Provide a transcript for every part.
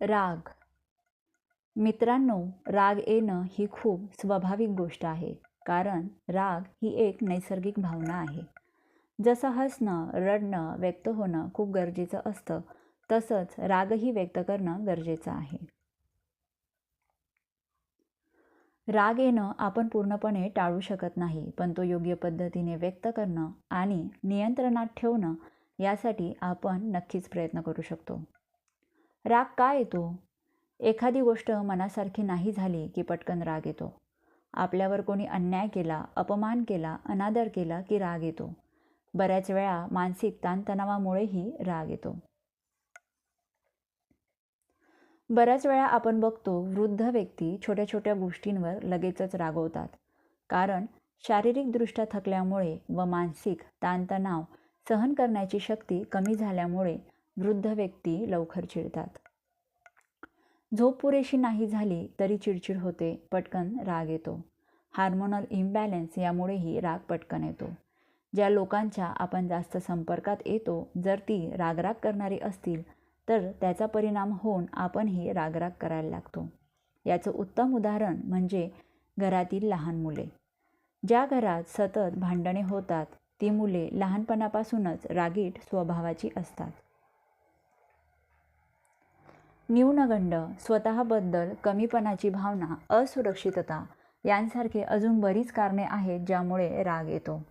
राग. मित्रांनो राग येणं ही खूप स्वाभाविक गोष्ट आहे कारण राग ही एक नैसर्गिक भावना आहे. जसं हसणं रडणं व्यक्त होणं खूप गरजेचं असतं तसंच रागही व्यक्त करणं गरजेचं आहे. राग येणं आपण पूर्णपणे टाळू शकत नाही पण तो योग्य पद्धतीने व्यक्त करणं आणि नियंत्रणात ठेवणं यासाठी आपण नक्कीच प्रयत्न करू शकतो. राग का येतो? एखादी गोष्ट मनासारखी नाही झाली की पटकन राग येतो. आपल्यावर कोणी अन्याय केला अपमान केला अनादर केला की राग येतो. बऱ्याच वेळा मानसिक ताणतणावामुळेही राग येतो. बऱ्याच वेळा आपण बघतो वृद्ध व्यक्ती छोट्या छोट्या गोष्टींवर लगेचच रागवतात. कारण शारीरिकदृष्ट्या थकल्यामुळे व मानसिक ताणतणाव सहन करण्याची शक्ती कमी झाल्यामुळे वृद्ध व्यक्ती लवकर चिडतात. झोप पुरेशी नाही झाली तरी चिडचिड होते पटकन राग येतो. हार्मोनल इम्बॅलन्स यामुळेही राग पटकन येतो. ज्या लोकांच्या आपण जास्त संपर्कात येतो जर ती रागराग करणारी असतील तर त्याचा परिणाम होऊन आपणही रागराग करायला लागतो. याचं उत्तम उदाहरण म्हणजे घरातील लहान मुले. ज्या घरात सतत भांडणे होतात ती मुले लहानपणापासूनच रागीट स्वभावाची असतात. न्यूनगंड स्वतःबद्दल कमीपणाची भावना असुरक्षितता यांसारखे अजून बरीच कारणे आहेत ज्यामुळे राग येतो.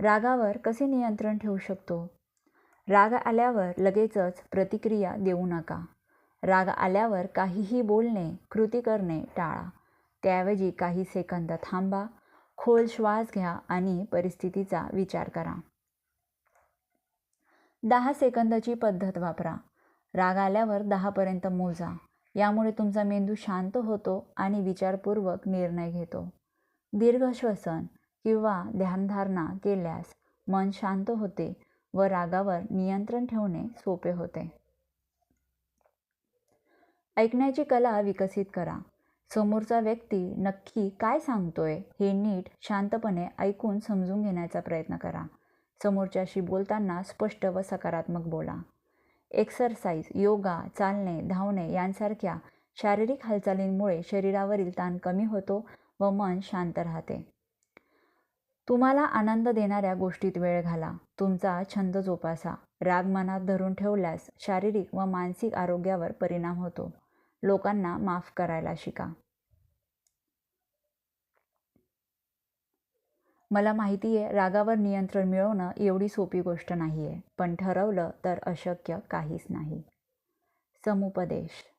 रागावर कसे नियंत्रण ठेवू शकतो? राग आल्यावर लगेचच प्रतिक्रिया देऊ नका. राग आल्यावर काहीही बोलणे कृती करणे टाळा. त्याऐवजी काही सेकंद थांबा खोल श्वास घ्या आणि परिस्थितीचा विचार करा. दहा सेकंदाची पद्धत वापरा. राग आल्यावर दहापर्यंत मोजा. यामुळे तुमचा मेंदू शांत होतो आणि विचारपूर्वक निर्णय घेतो. दीर्घ श्वसन किंवा ध्यानधारणा केल्यास मन शांत होते व रागावर नियंत्रण ठेवणे सोपे होते. ऐकण्याची कला विकसित करा. समोरचा व्यक्ती नक्की काय सांगतोय हे नीट शांतपणे ऐकून समजून घेण्याचा प्रयत्न करा. समोरच्याशी बोलताना स्पष्ट व सकारात्मक बोला. एक्सरसाइज योगा चालणे धावणे यांसारख्या शारीरिक हालचालींमुळे शरीरावरील ताण कमी होतो व मन शांत राहते. तुम्हाला आनंद देणाऱ्या गोष्टीत वेळ घाला. तुमचा छंद जोपासा. राग मनात धरून ठेवल्यास शारीरिक व मानसिक आरोग्यावर परिणाम होतो. लोकांना माफ करायला शिका. मला माहिती आहे रागावर नियंत्रण मिळवणं एवढी सोपी गोष्ट नाही आहे पण ठरवलं तर अशक्य काहीच नाही. समुपदेश.